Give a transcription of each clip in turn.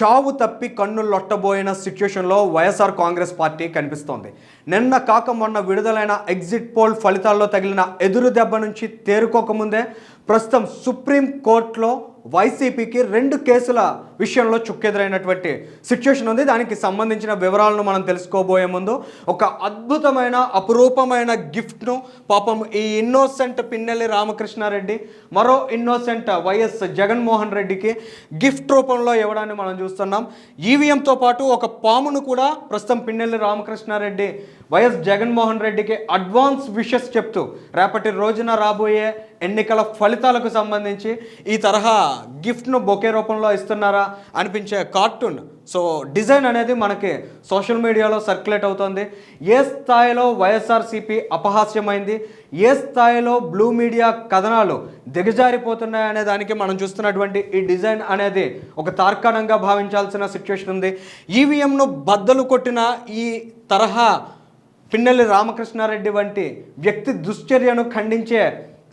చావు తప్పి కన్ను లొట్టబోయిన సిచ్యుయేషన్లో వైఎస్ఆర్ కాంగ్రెస్ పార్టీ కనిపిస్తోంది. నిన్న కాక మొన్న విడుదలైన ఎగ్జిట్ పోల్ ఫలితాల్లో తగిలిన ఎదురు దెబ్బ నుంచి తేరుకోకముందే ప్రస్తుతం సుప్రీం కోర్టులో వైసీపీకి రెండు కేసుల విషయంలో చుక్కెదురైనటువంటి సిచ్యువేషన్ ఉంది. దానికి సంబంధించిన వివరాలను మనం తెలుసుకోబోయే ముందు ఒక అద్భుతమైన అపురూపమైన గిఫ్ట్ను పాపం ఈ ఇన్నోసెంట్ పిన్నెల్లి రామకృష్ణారెడ్డి మరో ఇన్నోసెంట్ వైఎస్ జగన్మోహన్ రెడ్డికి గిఫ్ట్ రూపంలో ఇవ్వడాన్ని మనం చూస్తున్నాం. ఈవీఎంతో పాటు ఒక పామును కూడా ప్రస్తుతం పిన్నెల్లి రామకృష్ణారెడ్డి వైఎస్ జగన్మోహన్ రెడ్డికి అడ్వాన్స్ విషెస్ చెప్తూ రేపటి రోజున రాబోయే ఎన్నికల ఫలితాలకు సంబంధించి ఈ తరహా గిఫ్ట్ను బొకే రూపంలో ఇస్తున్నారా అనిపించే కార్టూన్. సో డిజైన్ అనేది మనకి సోషల్ మీడియాలో సర్క్యులేట్ అవుతుంది. ఏ స్థాయిలో వైఎస్ఆర్సీపీ అపహాస్యమైంది? ఏ స్థాయిలో బ్లూ మీడియా కథనాలు దిగజారిపోతున్నాయనే దానికి మనం చూస్తున్నటువంటి ఈ డిజైన్ అనేది ఒక తార్కాణంగా భావించాల్సిన సిచ్యువేషన్ ఉంది. ఈవీఎంను బద్దలు కొట్టిన ఈ తరహా పిన్నెల్లి రామకృష్ణారెడ్డి వంటి వ్యక్తి దుశ్చర్యను ఖండించే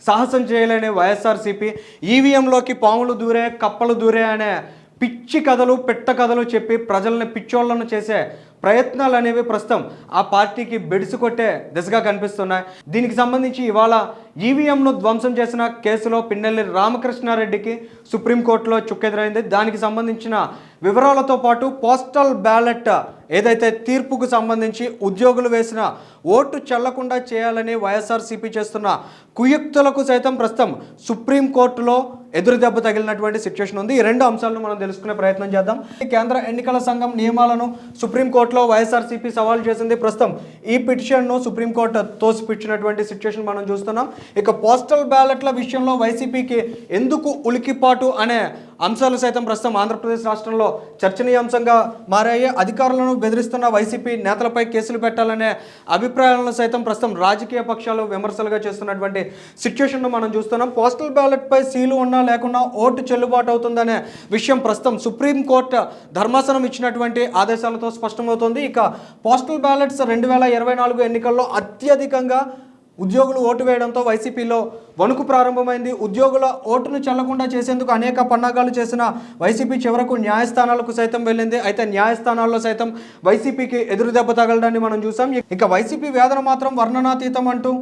సాహసం చేయలేని వైఎస్ఆర్సీపీ ఈవీఎంలోకి పాములు దూరే కప్పలు దూరే అనే పిచ్చి కథలు పెట్ట కథలు చెప్పి ప్రజల్ని పిచ్చోళ్ళను చేసే ప్రయత్నాలు అనేవి ప్రస్తుతం ఆ పార్టీకి బెడిసి కొట్టే దిశగా కనిపిస్తున్నాయి. దీనికి సంబంధించి ఇవాళ ఈవీఎంను ధ్వంసం చేసిన కేసులో పిన్నెల్లి రామకృష్ణారెడ్డికి సుప్రీంకోర్టులో చుక్కెదురైంది. దానికి సంబంధించిన వివరాలతో పాటు పోస్టల్ బ్యాలెట్ ఏదైతే తీర్పుకు సంబంధించి ఉద్యోగులు వేసిన ఓటు చెల్లకుండా చేయాలని వైఎస్ఆర్సీపీ చేస్తున్న కుయుక్తులకు సైతం ప్రస్తుతం సుప్రీంకోర్టులో ఎదురుదెబ్బ తగిలినటువంటి సిచ్యువేషన్ ఉంది. ఈ రెండు అంశాలను మనం తెలుసుకునే ప్రయత్నం చేద్దాం. కేంద్ర ఎన్నికల సంఘం నియమాలను సుప్రీంకోర్టులో వైఎస్ఆర్సీపీ సవాల్ చేసింది. ప్రస్తుతం ఈ పిటిషన్ను సుప్రీంకోర్టు తోసిపిచ్చినటువంటి సిచ్యువేషన్ మనం చూస్తున్నాం. ఇక పోస్టల్ బ్యాలెట్ల విషయంలో వైసీపీకి ఎందుకు ఉలికిపాటు అనే అంశాలు సైతం ప్రస్తుతం ఆంధ్రప్రదేశ్ రాష్ట్రంలో చర్చనీయాంశంగా మారాయి. అధికారులను బెదిరిస్తున్న వైసీపీ నేతలపై కేసులు పెట్టాలనే అభిప్రాయాలను సైతం ప్రస్తుతం రాజకీయ పక్షాలు విమర్శలుగా చేస్తున్నటువంటి సిచ్యువేషన్ను మనం చూస్తున్నాం. పోస్టల్ బ్యాలెట్పై సీలు ఉన్నా లేకున్నా ఓటు చెల్లుబాటు అవుతుందనే విషయం ప్రస్తుతం సుప్రీంకోర్టు ధర్మాసనం ఇచ్చినటువంటి ఆదేశాలతో స్పష్టమవుతోంది. ఇక పోస్టల్ బ్యాలెట్స్ రెండు వేల ఇరవై నాలుగు ఎన్నికల్లో అత్యధికంగా ఉద్యోగులు ఓటు వేయడంతో వైసీపీలో వణుకు ప్రారంభమైంది. ఉద్యోగుల ఓటును చల్లకుండా చేసేందుకు అనేక పన్నాగాలు చేసిన వైసీపీ చివరకు న్యాయస్థానాలకు సైతం వెళ్ళింది. అయితే న్యాయస్థానాల్లో సైతం వైసీపీకి ఎదురు దెబ్బ తగలడాన్ని మనం చూసాం. ఇక వైసీపీ వేదన మాత్రం వర్ణనాతీతం అంటూ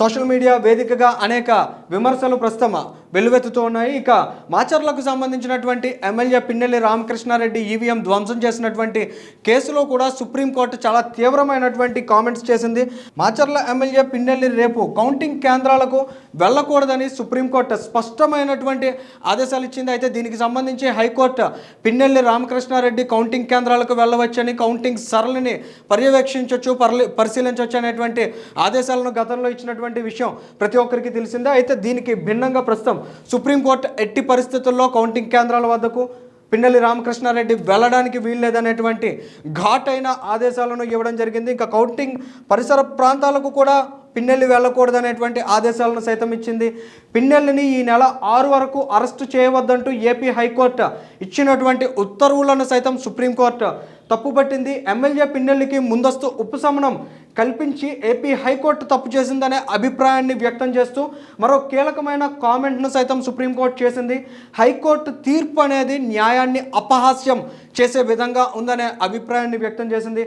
సోషల్ మీడియా వేదికగా అనేక విమర్శలు ప్రస్తుతం వెల్లువెత్తుతూ ఉన్నాయి. ఇక మాచర్లకు సంబంధించినటువంటి ఎమ్మెల్యే పిన్నెల్లి రామకృష్ణారెడ్డి ఈవీఎం ధ్వంసం చేసినటువంటి కేసులో కూడా సుప్రీంకోర్టు చాలా తీవ్రమైనటువంటి కామెంట్స్ చేసింది. మాచర్ల ఎమ్మెల్యే పిన్నెల్లి రేపు కౌంటింగ్ కేంద్రాలకు వెళ్ళకూడదని సుప్రీంకోర్టు స్పష్టమైనటువంటి ఆదేశాలు ఇచ్చింది. అయితే దీనికి సంబంధించి హైకోర్టు పిన్నెల్లి రామకృష్ణారెడ్డి కౌంటింగ్ కేంద్రాలకు వెళ్ళవచ్చని కౌంటింగ్ సరళిని పర్యవేక్షించవచ్చు పర్లి పరిశీలించవచ్చు అనేటువంటి ఆదేశాలను గతంలో ఇచ్చినటువంటి విషయం ప్రతి ఒక్కరికి తెలిసిందే. అయితే దీనికి భిన్నంగా ప్రస్తుతం సుప్రీంకోర్టు ఎట్టి పరిస్థితుల్లో కౌంటింగ్ కేంద్రాల వద్దకు పిండలి రామకృష్ణారెడ్డి వెళ్ళడానికి వీల్లేదనేటువంటి ఘాటైన ఆదేశాలను ఇవ్వడం జరిగింది. ఇంకా కౌంటింగ్ పరిసర ప్రాంతాలకు కూడా పిన్నెల్లి వెళ్ళకూడదనేటువంటి ఆదేశాలను సైతం ఇచ్చింది. పిన్నెల్లిని ఈ నెల ఆరు వరకు అరెస్టు చేయవద్దంటూ ఏపీ హైకోర్టు ఇచ్చినటువంటి ఉత్తర్వులను సైతం సుప్రీంకోర్టు తప్పుపట్టింది ఎమ్మెల్యే పిన్నెల్లికి ముందస్తు ఉపశమనం కల్పించి ఏపీ హైకోర్టు తప్పు చేసిందనే అభిప్రాయాన్ని వ్యక్తం చేస్తూ మరో కీలకమైన కామెంట్ను సైతం సుప్రీంకోర్టు చేసింది. హైకోర్టు తీర్పు అనేది న్యాయాన్ని అపహాస్యం చేసే విధంగా ఉందనే అభిప్రాయాన్ని వ్యక్తం చేసింది.